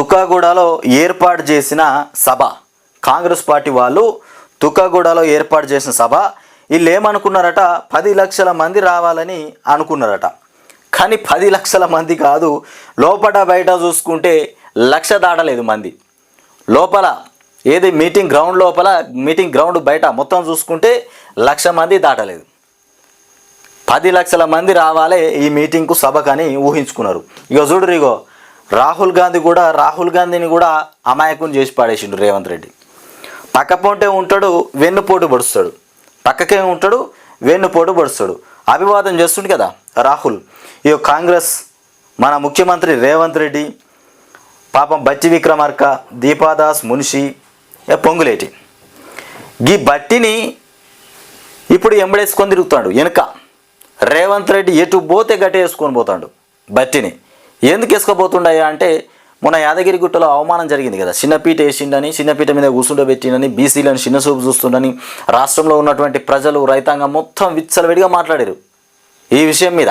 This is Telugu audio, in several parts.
తుకాగూడలో ఏర్పాటు చేసిన సభ. కాంగ్రెస్ పార్టీ వాళ్ళు తుకాగూడలో ఏర్పాటు చేసిన సభ. వీళ్ళు ఏమనుకున్నారట పది లక్షల మంది రావాలని అనుకున్నారట. కానీ పది లక్షల మంది కాదు లోపల బయట చూసుకుంటే లక్ష దాటలేదు మంది. లోపల ఏది మీటింగ్ గ్రౌండ్ లోపల మీటింగ్ గ్రౌండ్ బయట మొత్తం చూసుకుంటే లక్ష మంది దాటలేదు. పది లక్షల మంది రావాలే ఈ మీటింగ్కు సభకని ఊహించుకున్నారు. ఇక చూడు ఇగో రాహుల్ గాంధీ కూడా రాహుల్ గాంధీని కూడా అమాయకం చేసి పాడేసిండు రేవంత్ రెడ్డి. పక్క పొంటే ఉంటాడు వెన్నుపోటు పడుస్తాడు. పక్కకే ఉంటాడు వెన్నుపోటు పడుస్తాడు. అభివాదం చేస్తుండు కదా రాహుల్. ఈ కాంగ్రెస్ మన ముఖ్యమంత్రి రేవంత్ రెడ్డి పాపం బట్టి విక్రమార్క దీపాదాస్ మున్షి పొంగులేటి. ఈ బట్టిని ఇప్పుడు ఎంబడేసుకొని తిరుగుతాడు వెనుక. రేవంత్ రెడ్డి ఎటు పోతే గట్టేసుకొని పోతాడు బట్టిని. ఎందుకు వేసుకోబోతుండయా అంటే మొన్న యాదగిరి గుట్టలో అవమానం జరిగింది కదా. చిన్నపీట వేసిండని చిన్నపీట మీద కూర్చుండబెట్టిండని బీసీలను చిన్న చూపు చూస్తుండని రాష్ట్రంలో ఉన్నటువంటి ప్రజలు రైతాంగం మొత్తం విచ్చలవిడిగా మాట్లాడారు. ఈ విషయం మీద.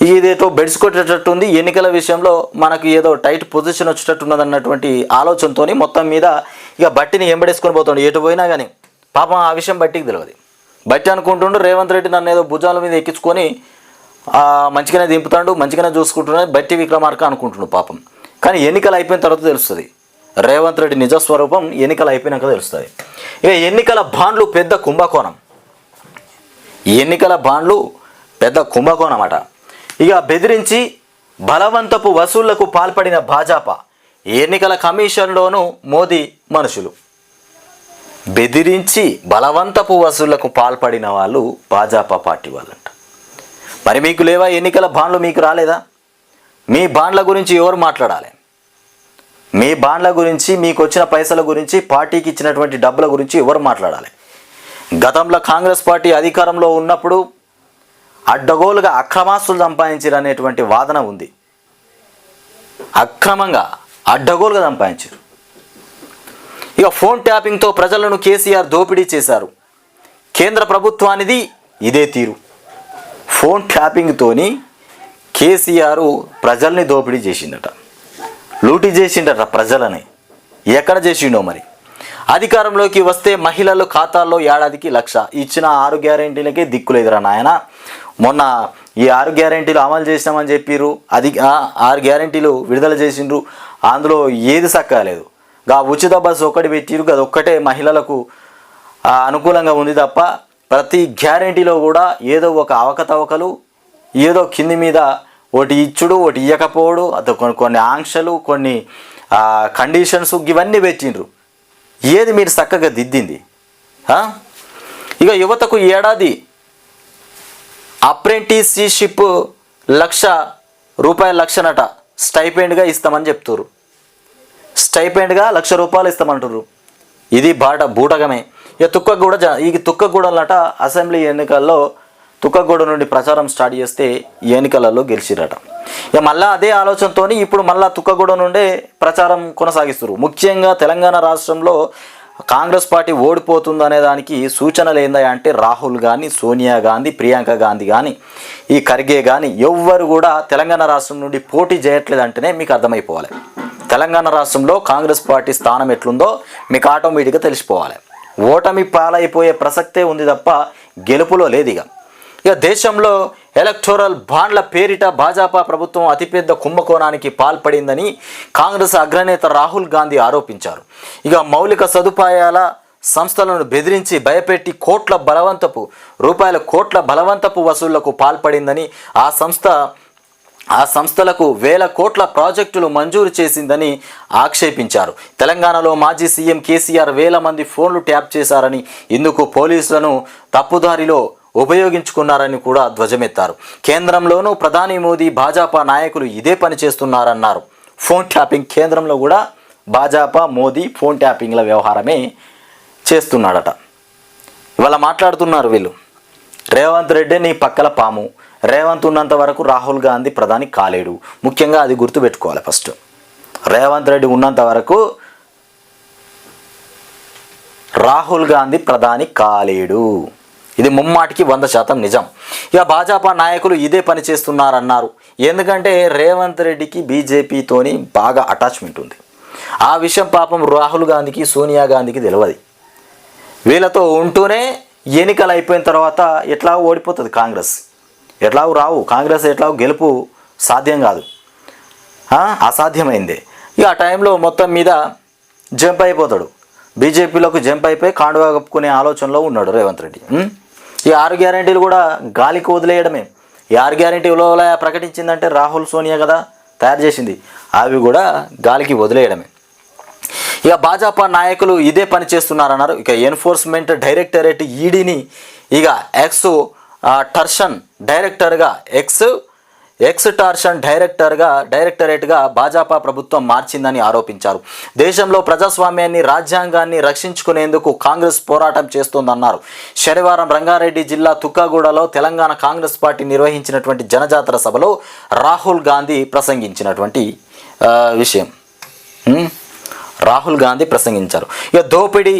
ఇదేదో బెడ్స్ కొట్టేటట్టుంది ఎన్నికల విషయంలో మనకు ఏదో టైట్ పొజిషన్ వచ్చేటట్టున్నది అన్నటువంటి ఆలోచనతోని మొత్తం మీద ఇక బట్టిని ఎంబడేసుకొని పోతాడు. ఎటు పోయినా కానీ పాపం ఆ విషయం బట్టికి తెలియదు బట్టి అనుకుంటుండు రేవంత్ రెడ్డి నన్ను ఏదో భుజాల మీద ఎక్కించుకొని మంచిగానే దింపుతాడు మంచిగానే చూసుకుంటున్నాడు బట్టి విక్రమార్క అనుకుంటున్నాడు పాపం. కానీ ఎన్నికలు అయిపోయిన తర్వాత తెలుస్తుంది. రేవంత్ రెడ్డి నిజస్వరూపం ఎన్నికలు అయిపోయినాక తెలుస్తుంది. ఇక ఎన్నికల బాండ్లు పెద్ద కుంభకోణం. ఎన్నికల బాండ్లు పెద్ద కుంభకోణం అట. ఇక బెదిరించి బలవంతపు వసూళ్ళకు పాల్పడిన భాజపా ఎన్నికల కమిషన్లోనూ మోదీ మనుషులు. బెదిరించి బలవంతపు వసూళ్ళకు పాల్పడిన వాళ్ళు భాజపా పార్టీ వాళ్ళు మరి మీకు లేవా? ఎన్నికల బాండ్లు మీకు రాలేదా? మీ బాండ్ల గురించి ఎవరు మాట్లాడాలి? మీ బాండ్ల గురించి మీకు వచ్చిన పైసల గురించి పార్టీకి ఇచ్చినటువంటి డబ్బుల గురించి ఎవరు మాట్లాడాలి? గతంలో కాంగ్రెస్ పార్టీ అధికారంలో ఉన్నప్పుడు అడ్డగోలుగా అక్రమాస్తులు సంపాదించారు అనేటువంటి వాదన ఉంది. అక్రమంగా అడ్డగోలుగా సంపాదించారు ఇక ఫోన్ ట్యాపింగ్తో ప్రజలను కేసీఆర్ దోపిడీ చేశారు. కేంద్ర ప్రభుత్వానిది ఇదే తీరు. ఫోన్ ట్యాపింగ్తోని కేసీఆర్ ప్రజల్ని దోపిడీ చేసిండట. లూటీ చేసిండట ప్రజలని. ఎక్కడ చేసిండో మరి? అధికారంలోకి వస్తే మహిళల ఖాతాల్లో ఏడాదికి లక్ష. ఇచ్చిన ఆరు గ్యారెంటీలకే దిక్కులేదురా నాయన. మొన్న ఈ ఆరు గ్యారెంటీలు అమలు చేసినామని చెప్పిర్రు. అది ఆరు గ్యారెంటీలు విడుదల చేసిండ్రు. అందులో ఏది సక్కలేదు గా ఉచిత బస్సు ఒకటి పెట్టిరు అది ఒక్కటే మహిళలకు అనుకూలంగా ఉంది తప్ప ప్రతి గ్యారెంటీలో కూడా ఏదో ఒక అవకతవకలు ఏదో కింది మీద ఒకటి ఇచ్చుడు ఒకటి ఇయ్యకపోవడు అది కొన్ని కొన్ని ఆంక్షలు కొన్ని కండిషన్స్ ఇవన్నీ పెట్టిండ్రు. ఏది మీరు చక్కగా దిద్దింది? ఇక యువతకు ఏడాది అప్రెంటిస్షిప్ లక్ష రూపాయల లక్షనట స్టైపెండ్గా ఇస్తామని చెప్తున్నారు స్టైపెండ్గా లక్ష రూపాయలు ఇస్తామంటారు ఇది బాట బూటకమే. ఇక తుక్కగూడ ఈ తుక్కగూడలట అసెంబ్లీ ఎన్నికల్లో తుక్కగూడ నుండి ప్రచారం స్టార్ట్ చేస్తే ఈ ఎన్నికలలో గెలిచిరట. ఇక మళ్ళా అదే ఆలోచనతో ఇప్పుడు మళ్ళా తుక్కగూడ నుండే ప్రచారం కొనసాగిస్తారు ముఖ్యంగా తెలంగాణ రాష్ట్రంలో కాంగ్రెస్ పార్టీ ఓడిపోతుందనే దానికి సూచనలు ఏందా అంటే రాహుల్ కానీ సోనియా గాంధీ ప్రియాంక గాంధీ కానీ ఈ ఖర్గే కానీ ఎవ్వరు కూడా తెలంగాణ రాష్ట్రం నుండి పోటీ చేయట్లేదంటేనే మీకు అర్థమైపోవాలి. తెలంగాణ రాష్ట్రంలో కాంగ్రెస్ పార్టీ స్థానం ఎట్లుందో మీకు ఆటోమేటిక్గా తెలిసిపోవాలి. ఓటమి పాలైపోయే ప్రసక్తే ఉంది తప్ప గెలుపులో లేదు ఇక ఇక దేశంలో ఎలక్టోరల్ బాండ్ల పేరిట భాజపా ప్రభుత్వం అతిపెద్ద కుంభకోణానికి పాల్పడిందని కాంగ్రెస్ అగ్రనేత రాహుల్ గాంధీ ఆరోపించారు. ఇక మౌలిక సదుపాయాల సంస్థలను బెదిరించి భయపెట్టి కోట్ల బలవంతపు రూపాయల కోట్ల బలవంతపు వసూళ్ళకు పాల్పడిందని ఆ సంస్థ ఆ సంస్థలకు వేల కోట్ల ప్రాజెక్టులు మంజూరు చేసిందని ఆక్షేపించారు. తెలంగాణలో మాజీ సీఎం కేసీఆర్ వేల మంది ఫోన్లు ట్యాప్ చేశారని ఇందుకు పోలీసులను తప్పుదారిలో ఉపయోగించుకున్నారని కూడా ధ్వజమెత్తారు. కేంద్రంలోనూ ప్రధాని మోదీ భాజపా నాయకులు ఇదే పని చేస్తున్నారన్నారు. ఫోన్ ట్యాపింగ్ కేంద్రంలో కూడా భాజపా మోదీ ఫోన్ ట్యాపింగ్ల వ్యవహారమే చేస్తున్నాడట. ఇవాళ మాట్లాడుతున్నారు వీళ్ళు. రేవంత్ రెడ్డి నీ పక్కల పాము. రేవంత్ ఉన్నంత వరకు రాహుల్ గాంధీ ప్రధాని కాలేడు. ముఖ్యంగా అది గుర్తుపెట్టుకోవాలి ఫస్ట్. రేవంత్ రెడ్డి ఉన్నంత వరకు రాహుల్ గాంధీ ప్రధాని కాలేడు. ఇది ముమ్మాటికి వంద శాతం నిజం. ఇక భాజపా నాయకులు ఇదే పని చేస్తున్నారన్నారు. ఎందుకంటే రేవంత్ రెడ్డికి బీజేపీతోని బాగా అటాచ్మెంట్ ఉంది. ఆ విషయం పాపం రాహుల్ గాంధీకి సోనియా గాంధీకి తెలియదు వీళ్ళతో ఉంటూనే ఎన్నికలు అయిపోయిన తర్వాత ఎట్లా ఓడిపోతుంది కాంగ్రెస్? ఎట్లాగూ రావు కాంగ్రెస్ ఎట్లాగూ గెలుపు సాధ్యం కాదు. అసాధ్యమైందే అసాధ్యమైంది. ఇక ఆ టైంలో మొత్తం మీద జంప్ అయిపోతాడు. బీజేపీలోకి జంప్ అయిపోయి కాండువా కప్పుకునే ఆలోచనలో ఉన్నాడు రేవంత్ రెడ్డి. ఈ ఆరు గ్యారంటీలు కూడా గాలికి వదిలేయడమే. ఈ ఆరు గ్యారంటీలో ప్రకటించిందంటే రాహుల్ సోనియా కదా తయారు చేసింది. అవి కూడా గాలికి వదిలేయడమే. ఇక భాజపా నాయకులు ఇదే పని చేస్తున్నారన్నారు. ఇక ఎన్ఫోర్స్మెంట్ డైరెక్టరేట్ ఈడీని ఇక ఎక్స్ టర్షన్ డైరెక్టర్గా ఎక్స్ ఎక్స్ టార్షన్ డైరెక్టర్గా డైరెక్టరేట్గా భాజపా ప్రభుత్వం మార్చిందని ఆరోపించారు. దేశంలో ప్రజాస్వామ్యాన్ని రాజ్యాంగాన్ని రక్షించుకునేందుకు కాంగ్రెస్ పోరాటం చేస్తోందన్నారు. శనివారం రంగారెడ్డి జిల్లా తుక్కగూడలో తెలంగాణ కాంగ్రెస్ పార్టీ నిర్వహించినటువంటి జనజాతర సభలో రాహుల్ గాంధీ ప్రసంగించినటువంటి విషయం. రాహుల్ గాంధీ ప్రసంగించారు. ఇక దోపిడీ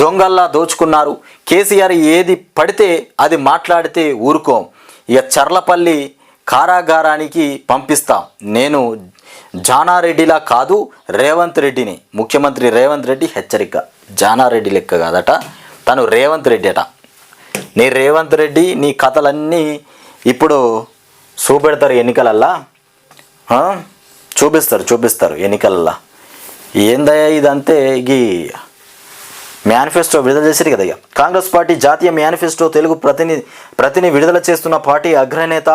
దొంగల్లా దోచుకున్నారు. కేసీఆర్ ఏది పడితే అది మాట్లాడితే ఊరుకోం. ఇక చర్లపల్లి కారాగారానికి పంపిస్తాం. నేను జానారెడ్డిలా కాదు రేవంత్ రెడ్డిని. ముఖ్యమంత్రి రేవంత్ రెడ్డి హెచ్చరిక. జానారెడ్డి లెక్క కాదట తను రేవంత్ రెడ్డి అట నీ రేవంత్ రెడ్డి నీ కథలన్నీ ఇప్పుడు చూపెడతారు ఎన్నికలల్లా? చూపిస్తారు చూపిస్తారు ఎన్నికలల్లా. ఏందయ్యా ఇదంతే? ఈ మేనిఫెస్టో విడుదల చేశారు కదా కాంగ్రెస్ పార్టీ జాతీయ మేనిఫెస్టో తెలుగు ప్రతిని ప్రతిని విడుదల చేస్తున్న పార్టీ అగ్రనేత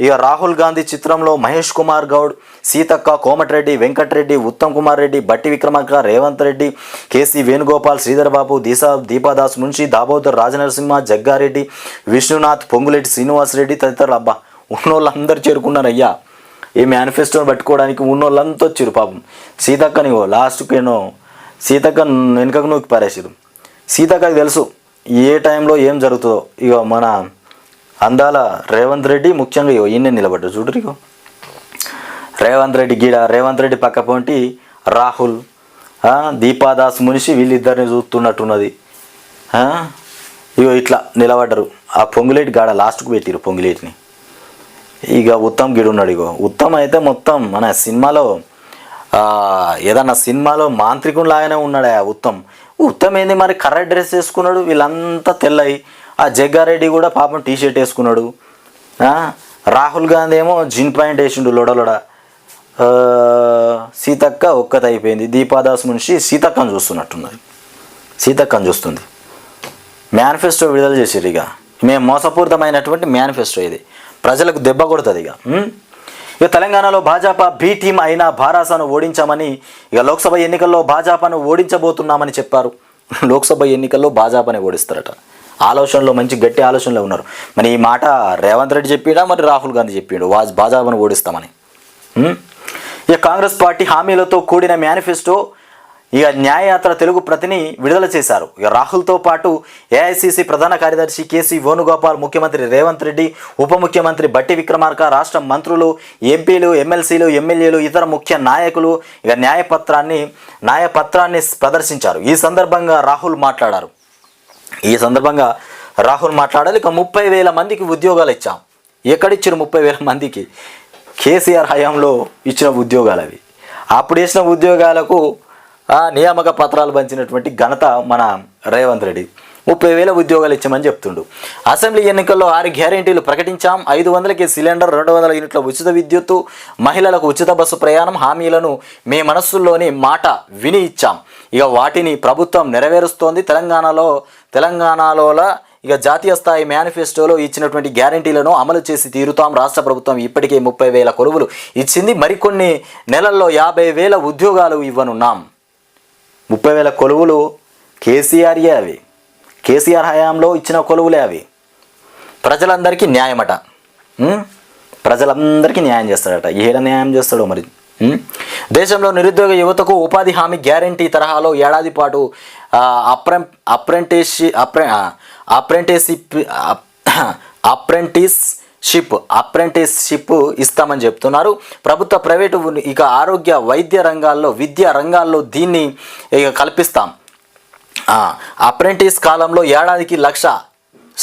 ఇక రాహుల్ గాంధీ చిత్రంలో మహేష్ కుమార్ గౌడ్ సీతక్క కోమటిరెడ్డి వెంకటరెడ్డి ఉత్తమ్ కుమార్ రెడ్డి బట్టి విక్రమార్క రేవంత్ రెడ్డి కేసీ వేణుగోపాల్ శ్రీధర్ బాబు దీసా దీపాదాస్ మున్షి దాబోదర్ రాజనరసింహ జగ్గారెడ్డి విష్ణునాథ్ పొంగులెడ్డి శ్రీనివాస్ రెడ్డి తదితరులు. అబ్బా ఉన్నోళ్ళందరూ చేరుకున్నారు అయ్యా. ఈ మేనిఫెస్టోని పట్టుకోవడానికి ఉన్నోళ్ళంతా వచ్చారు పాపం. సీతక్కని లాస్ట్కి ఏనో సీతక్క వెనుకకు నూకి పారేసారు సీతక్కకి తెలుసు ఏ టైంలో ఏం జరుగుతుందో. ఇక మన అందాల రేవంత్ రెడ్డి ముఖ్యంగా ఇగో ఈయన నిలబడ్డారు చూడరు ఇగో. రేవంత్ రెడ్డి గీడ రేవంత్ రెడ్డి పక్క పొంటి రాహుల్ దీపాదాస్ మునిషి వీళ్ళిద్దరిని చూస్తున్నట్టున్నది. ఇగో ఇట్లా నిలబడ్డరు. ఆ పొంగులేటి గాడ లాస్ట్కు పెట్టిరు పొంగులేటిని. ఇక ఉత్తమ్ గిడు ఉన్నాడు ఇగో. ఉత్తమ్ అయితే మొత్తం మన సినిమాలో ఏదన్నా సినిమాలో మాంత్రికుని లాగానే ఉన్నాడు ఆ ఉత్తమ్? ఉత్తమ్ ఏంది మరి? కర్ర డ్రెస్ వేసుకున్నాడు వీళ్ళంతా తెల్లయి. ఆ జగ్గారెడ్డి కూడా పాపం టీ షర్ట్ వేసుకున్నాడు రాహుల్ గాంధీ ఏమో జిన్ పాయింట్ వేసిండు లొడలొడ సీతక్క ఒక్కత అయిపోయింది. దీపాదాస్ మున్షి సీతక్కను చూస్తున్నట్టున్నది సీతక్కను చూస్తుంది. మేనిఫెస్టో విడుదల చేసేది ఇక. మేము మోసపూరితమైనటువంటి మేనిఫెస్టో ఇది. ప్రజలకు దెబ్బ కొడుతుంది ఇక. ఇక తెలంగాణలో భాజపా బి టీం అయిన భారాసాను ఓడించామని ఇక లోక్సభ ఎన్నికల్లో భాజపాను ఓడించబోతున్నామని చెప్పారు. లోక్సభ ఎన్నికల్లో భాజపాని ఓడిస్తారట. ఆలోచనలో మంచి గట్టి ఆలోచనలో ఉన్నారు. మరి ఈ మాట రేవంత్ రెడ్డి చెప్పిడా మరి రాహుల్ గాంధీ చెప్పిండు వాజ్ భాజపాను ఓడిస్తామని. ఇక కాంగ్రెస్ పార్టీ హామీలతో కూడిన మేనిఫెస్టో ఇక న్యాయయాత్ర తెలుగు ప్రతిని విడుదల చేశారు. ఇక రాహుల్తో పాటు ఏఐసిసి ప్రధాన కార్యదర్శి కేసీ వేణుగోపాల్ ముఖ్యమంత్రి రేవంత్ రెడ్డి ఉప ముఖ్యమంత్రి బట్టి విక్రమార్క రాష్ట్ర మంత్రులు ఎంపీలు ఎమ్మెల్సీలు ఎమ్మెల్యేలు ఇతర ముఖ్య నాయకులు ఇక న్యాయపత్రాన్ని న్యాయపత్రాన్ని ప్రదర్శించారు. ఈ సందర్భంగా రాహుల్ మాట్లాడారు. ఈ సందర్భంగా రాహుల్ మాట్లాడాలి ఇక ముప్పై వేల మందికి ఉద్యోగాలు ఇచ్చాం. ఎక్కడిచ్చారు ముప్పై వేల మందికి? కేసీఆర్ హయాంలో ఇచ్చిన ఉద్యోగాలు అవి. అప్పుడు ఇచ్చిన ఉద్యోగాలకు ఆ, నియామక పత్రాలు పంచినటువంటి ఘనత మన రేవంత్ రెడ్డి. ముప్పై వేల ఉద్యోగాలు ఇచ్చామని చెప్తుండు. అసెంబ్లీ ఎన్నికల్లో ఆరు గ్యారెంటీలు ప్రకటించాం. ఐదు వందలకి సిలిండర్ రెండు వందల యూనిట్ల ఉచిత విద్యుత్తు మహిళలకు ఉచిత బస్సు ప్రయాణం హామీలను మీ మనస్సుల్లోని మాట విని ఇచ్చాం. ఇక వాటిని ప్రభుత్వం నెరవేరుస్తోంది. తెలంగాణలో తెలంగాణలో ఇక జాతీయ స్థాయి మేనిఫెస్టోలో ఇచ్చినటువంటి గ్యారంటీలను అమలు చేసి తీరుతాం. రాష్ట్ర ప్రభుత్వం ఇప్పటికే ముప్పై వేల కొలువులు ఇచ్చింది. మరికొన్ని నెలల్లో యాభై వేల ఉద్యోగాలు ఇవ్వనున్నాం. ముప్పై వేల కొలువులు కేసీఆర్యే అవి. కేసీఆర్ హయాంలో ఇచ్చిన కొలువులే అవి. ప్రజలందరికీ న్యాయమట. ప్రజలందరికీ న్యాయం చేస్తాడట. ఏడ న్యాయం చేస్తాడో మరి? దేశంలో నిరుద్యోగ యువతకు ఉపాధి హామీ గ్యారంటీ తరహాలో ఏడాది పాటు ఆ, అప్రెం అప్రెంటిస్ అప్రె అప్రెంటిసిప్ షిప్ అప్రెంటిస్షిప్ ఇస్తామని చెప్తున్నారు. ప్రభుత్వ ప్రైవేటు ఇక ఆరోగ్య వైద్య రంగాల్లో విద్యా రంగాల్లో దీన్ని ఇక కల్పిస్తాం. అప్రెంటిస్ కాలంలో ఏడాదికి లక్ష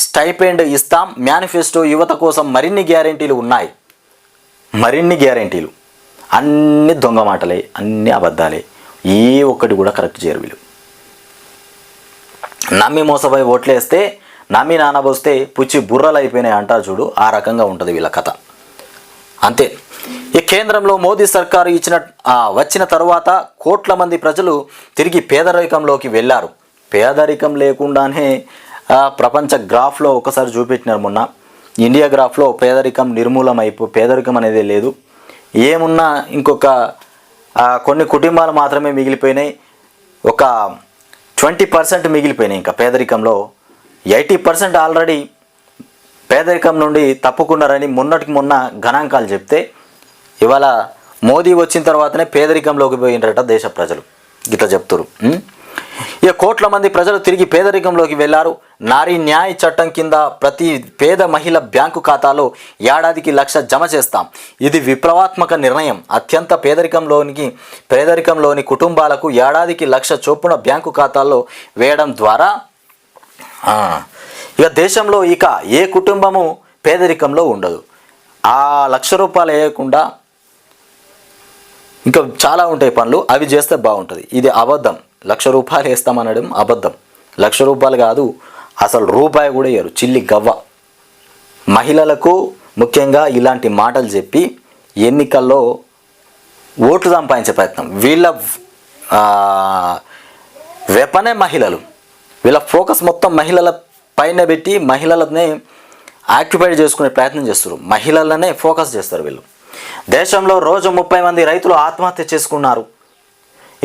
స్టైపెండ్ ఇస్తాం. మేనిఫెస్టో యువత కోసం మరిన్ని గ్యారెంటీలు ఉన్నాయి. మరిన్ని గ్యారంటీలు. అన్ని దొంగ మాటలే అన్ని అబద్ధాలే. ఏ ఒక్కటి కూడా కరెక్ట్ చేయరు వీళ్ళు. నమ్మి మోసపోయి ఓట్లేస్తే నమ్మి నానబోస్తే పుచ్చి బుర్రలు అయిపోయినాయి అంటారు చూడు ఆ రకంగా ఉంటుంది వీళ్ళ కథ. అంతే. ఈ కేంద్రంలో మోదీ సర్కారు ఇచ్చిన వచ్చిన తరువాత కోట్ల మంది ప్రజలు తిరిగి పేదరికంలోకి వెళ్ళారు. పేదరికం లేకుండానే ప్రపంచ గ్రాఫ్లో ఒకసారి చూపెట్టినారు మొన్న. ఇండియా గ్రాఫ్లో పేదరికం నిర్మూలం అయిపో పేదరికం అనేది లేదు. ఏమున్నా ఇంకొక కొన్ని కుటుంబాలు మాత్రమే మిగిలిపోయినాయి. ఒక ట్వంటీ పర్సెంట్ మిగిలిపోయినాయి ఇంకా పేదరికంలో. ఎయిటీ పర్సెంట్ ఆల్రెడీ పేదరికం నుండి తప్పుకున్నారని మొన్నటికి మొన్న గణాంకాలు చెప్తే ఇవాళ మోదీ వచ్చిన తర్వాతనే పేదరికంలోకి పోయినరట దేశ ప్రజలు. ఇట్లా చెప్తారు ఇక కోట్ల మంది ప్రజలు తిరిగి పేదరికంలోకి వెళ్ళారు నారీ న్యాయ చట్టం కింద ప్రతి పేద మహిళ బ్యాంకు ఖాతాలో ఏడాదికి లక్ష జమ చేస్తాం. ఇది విప్లవాత్మక నిర్ణయం. అత్యంత పేదరికంలోనికి పేదరికంలోని కుటుంబాలకు ఏడాదికి లక్ష చొప్పున బ్యాంకు ఖాతాల్లో వేయడం ద్వారా ఇక దేశంలో ఇక ఏ కుటుంబము పేదరికంలో ఉండదు. ఆ లక్ష రూపాయలు వేయకుండా ఇంకా చాలా ఉంటాయి పనులు అవి చేస్తే బాగుంటుంది. ఇది అబద్ధం. లక్ష రూపాయలు వేస్తామనడం అబద్ధం. లక్ష రూపాయలు కాదు అసలు రూపాయి కూడా వేయరు. చిల్లి గవ్వ. మహిళలకు ముఖ్యంగా ఇలాంటి మాటలు చెప్పి ఎన్నికల్లో ఓట్లు సంపాదించే ప్రయత్నం. వీళ్ళ వెపనే మహిళలు. వీళ్ళ ఫోకస్ మొత్తం మహిళల పైన పెట్టి మహిళలనే ఆక్యుపైడ్ చేసుకునే ప్రయత్నం చేస్తారు మహిళలనే ఫోకస్ చేస్తారు వీళ్ళు. దేశంలో రోజు ముప్పై మంది రైతులు ఆత్మహత్య చేసుకున్నారు.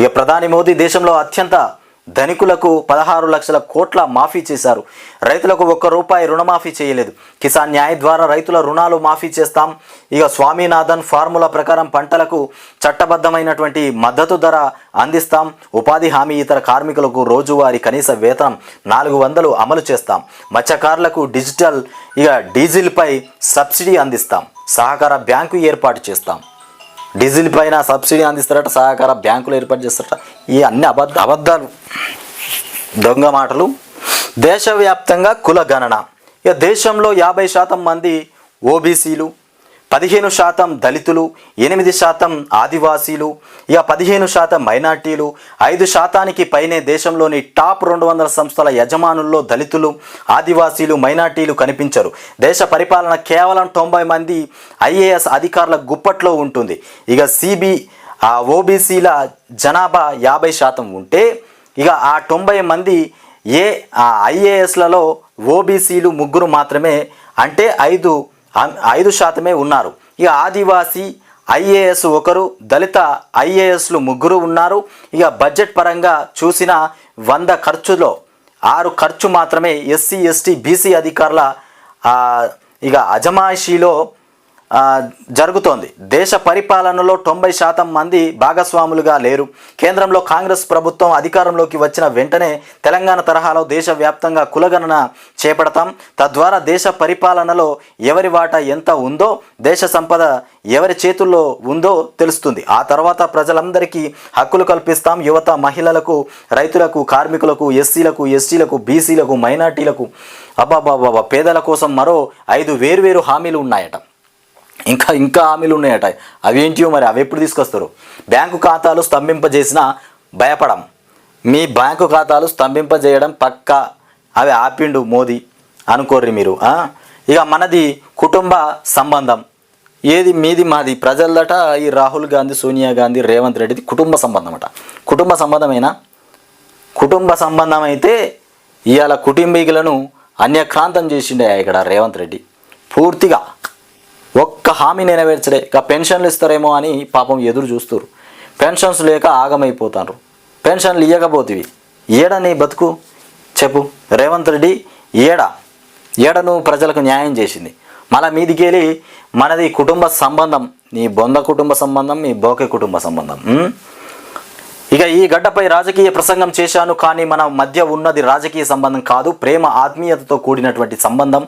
ఇక ప్రధాని మోదీ దేశంలో అత్యంత ధనికులకు పదహారు లక్షల కోట్ల మాఫీ చేశారు. రైతులకు ఒక్క రూపాయి రుణమాఫీ చేయలేదు. కిసాన్ న్యాయ్ ద్వారా రైతుల రుణాలు మాఫీ చేస్తాం. ఇక స్వామినాథన్ ఫార్ములా ప్రకారం పంటలకు చట్టబద్ధమైనటువంటి మద్దతు ధర అందిస్తాం. ఉపాధి హామీ ఇతర కార్మికులకు రోజువారీ కనీస వేతనం నాలుగు వందలు అమలు చేస్తాం. మత్స్యకారులకు డిజిటల్ ఇక డీజిల్పై సబ్సిడీ అందిస్తాం. సహకార బ్యాంకు ఏర్పాటు చేస్తాం. డీజిల్ పైన సబ్సిడీ అందిస్తారట సహకార బ్యాంకులు ఏర్పాటు చేస్తారట. ఈ అన్ని అబద్ధ అబద్ధాలు దొంగ మాటలు దేశవ్యాప్తంగా కుల గణన. ఇక దేశంలో యాభై శాతం మంది ఓబీసీలు పదిహేను శాతం దళితులు ఎనిమిది శాతం ఆదివాసీలు ఇక పదిహేను శాతం మైనార్టీలు ఐదు శాతానికి పైనే దేశంలోని టాప్ రెండు వందల సంస్థల యజమానుల్లో దళితులు ఆదివాసీలు మైనార్టీలు కనిపించరు. దేశ పరిపాలన కేవలం తొంభై మంది ఐఏఎస్ అధికారుల గుప్పట్లో ఉంటుంది. ఇక సిబి ఆ ఓబీసీల జనాభా యాభై శాతం ఉంటే ఇక ఆ తొంభై మంది ఏ ఆ ఐఏఎస్లలో ఓబీసీలు ముగ్గురు మాత్రమే అంటే ఐదు ఐదు శాతమే ఉన్నారు. ఇక ఆదివాసీ ఐఏఎస్ ఒకరు దళిత ఐఏఎస్లు ముగ్గురు ఉన్నారు. ఇక బడ్జెట్ పరంగా చూసిన వంద ఖర్చులో ఆరు ఖర్చు మాత్రమే ఎస్సీ ఎస్టీ బీసీ అధికారుల ఇక అజమాయిషీలో జరుగుతోంది. దేశ పరిపాలనలో తొంభై శాతం మంది భాగస్వాములుగా లేరు. కేంద్రంలో కాంగ్రెస్ ప్రభుత్వం అధికారంలోకి వచ్చిన వెంటనే తెలంగాణ తరహాలో దేశవ్యాప్తంగా కులగణన చేపడతాం. తద్వారా దేశ పరిపాలనలో ఎవరి వాటా ఎంత ఉందో దేశ సంపద ఎవరి చేతుల్లో ఉందో తెలుస్తుంది. ఆ తర్వాత ప్రజలందరికీ హక్కులు కల్పిస్తాం. యువత మహిళలకు రైతులకు కార్మికులకు ఎస్సీలకు ఎస్టీలకు బీసీలకు మైనార్టీలకు. అబ్బాబాబా పేదల కోసం మరో ఐదు వేరువేరు హామీలు ఉన్నాయట. ఇంకా ఇంకా హామీలు ఉన్నాయట. అవేంటియో మరి అవి ఎప్పుడు తీసుకొస్తారు? బ్యాంకు ఖాతాలు స్తంభింపజేసిన భయపడం. మీ బ్యాంకు ఖాతాలు స్తంభింపజేయడం పక్కా. అవి ఆపిండు మోదీ అనుకోర్రి మీరు ఇక మనది కుటుంబ సంబంధం. ఏది మీది మాది. ప్రజలట ఈ రాహుల్ గాంధీ సోనియా గాంధీ రేవంత్ రెడ్డిది కుటుంబ సంబంధం అట కుటుంబ సంబంధమేనా? కుటుంబ సంబంధం అయితే ఇవాళ కుటుంబీకులను అన్యక్రాంతం చేసిండే ఇక్కడ రేవంత్ రెడ్డి? పూర్తిగా. ఒక్క హామీ నెరవేర్చడే ఇక పెన్షన్లు ఇస్తారేమో అని పాపం ఎదురు చూస్తారు పెన్షన్స్ లేక ఆగమైపోతారు పెన్షన్లు ఇవ్వకపోతివి ఏడ నీ బతుకు? చెప్పు. రేవంత్ రెడ్డి ఏడ? ఏడ నువ్వు ప్రజలకు న్యాయం చేసింది. మళ్ళా మీదికెళ్ళి మనది కుటుంబ సంబంధం. నీ బొంద కుటుంబ సంబంధం మీ బోకే కుటుంబ సంబంధం. ఇక ఈ గడ్డపై రాజకీయ ప్రసంగం చేశాను కానీ మన మధ్య ఉన్నది రాజకీయ సంబంధం కాదు. ప్రేమ ఆత్మీయతతో కూడినటువంటి సంబంధం.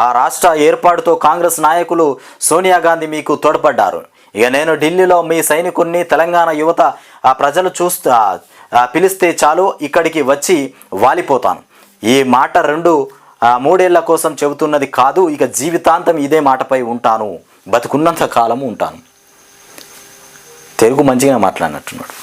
ఆ రాష్ట్ర ఏర్పాటుతో కాంగ్రెస్ నాయకులు సోనియా గాంధీ మీకు తోడ్పడ్డారు. ఇక నేను ఢిల్లీలో మీ సైనికుల్ని తెలంగాణ యువత ఆ ప్రజలు చూస్తా పిలిస్తే చాలు ఇక్కడికి వచ్చి వాలిపోతాను. ఈ మాట రెండు మూడేళ్ళ కోసం చెబుతున్నది కాదు ఇక జీవితాంతం ఇదే మాటపై ఉంటాను. బతుకున్నంత కాలము ఉంటాను. తెలుగు మంచిగా మాట్లాడినట్టున్నాడు.